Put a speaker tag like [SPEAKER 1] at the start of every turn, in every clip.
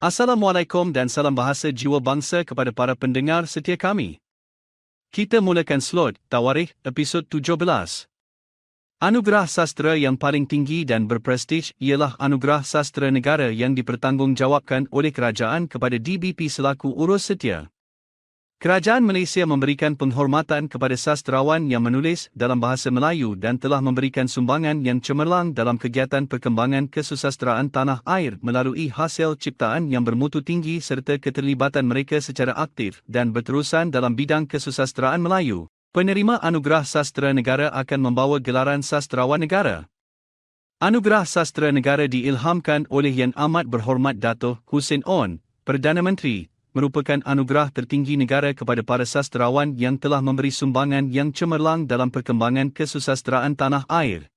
[SPEAKER 1] Assalamualaikum dan salam bahasa jiwa bangsa kepada para pendengar setia kami. Kita mulakan slot Tawarikh episod 17. Anugerah sastra yang paling tinggi dan berprestij ialah Anugerah Sastra Negara yang dipertanggungjawabkan oleh kerajaan kepada DBP selaku urus setia. Kerajaan Malaysia memberikan penghormatan kepada sastrawan yang menulis dalam bahasa Melayu dan telah memberikan sumbangan yang cemerlang dalam kegiatan perkembangan kesusastraan tanah air melalui hasil ciptaan yang bermutu tinggi serta keterlibatan mereka secara aktif dan berterusan dalam bidang kesusastraan Melayu. Penerima Anugerah Sastra Negara akan membawa gelaran Sastrawan Negara. Anugerah Sastra Negara diilhamkan oleh Yang Amat Berhormat Dato' Hussein On, Perdana Menteri, merupakan anugerah tertinggi negara kepada para sastrawan yang telah memberi sumbangan yang cemerlang dalam perkembangan kesusastraan tanah air.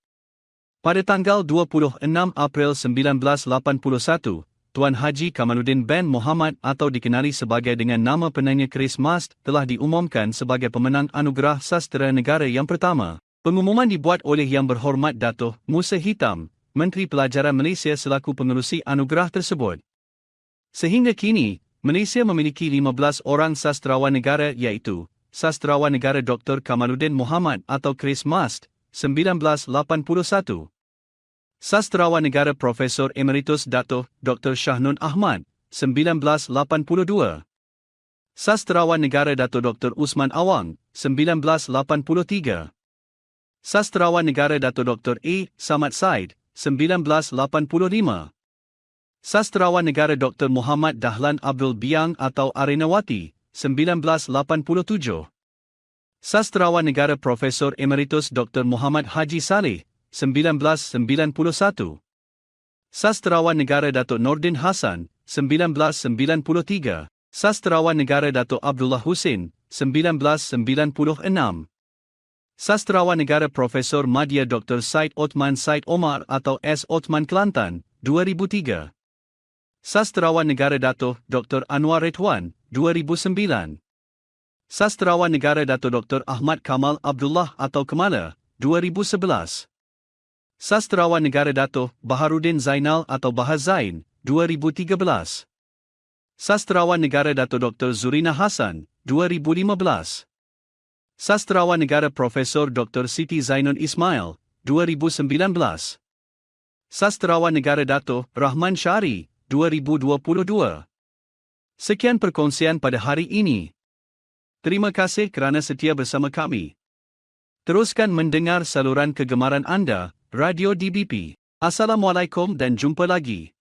[SPEAKER 1] Pada tanggal 26 April 1981, Tuan Haji Kamaluddin Ben Muhammad atau dikenali sebagai dengan nama penanya Chris Mast telah diumumkan sebagai pemenang anugerah sastra negara yang pertama. Pengumuman dibuat oleh Yang Berhormat Dato' Musa Hitam, Menteri Pelajaran Malaysia selaku pengerusi anugerah tersebut. Sehingga kini, Malaysia memiliki 15 orang sastrawan negara iaitu Sastrawan Negara Dr. Kamaluddin Muhammad atau Chris Mast, 1981. Sastrawan Negara Profesor Emeritus Dato. Dr. Shahnun Ahmad, 1982. Sastrawan Negara Dato. Dr. Usman Awang, 1983. Sastrawan Negara Dato. Dr. A. Samad Said, 1985. Sastrawan Negara Dr. Muhammad Dahlan Abdul Biang atau Arenawati, 1987. Sastrawan Negara Profesor Emeritus Dr. Muhammad Haji Saleh, 1991. Sastrawan Negara Datuk Nordin Hassan, 1993. Sastrawan Negara Datuk Abdullah Hussein, 1996. Sastrawan Negara Profesor Madya Dr. Said Othman Said Omar atau S. Othman Kelantan, 2003. Sastrawan Negara Dato' Dr. Anwar Redwan, 2009. Sastrawan Negara Dato' Dr. Ahmad Kamal Abdullah atau Kemala, 2011. Sastrawan Negara Dato' Baharudin Zainal atau Bahaz Zain, 2013. Sastrawan Negara Dato' Dr. Zurina Hassan, 2015. Sastrawan Negara Profesor Dr. Siti Zainun Ismail, 2019. Sastrawan Negara Dato' Rahman Syari, 2022. Sekian perkongsian pada hari ini. Terima kasih kerana setia bersama kami. Teruskan mendengar saluran kegemaran anda, Radio DBP. Assalamualaikum dan jumpa lagi.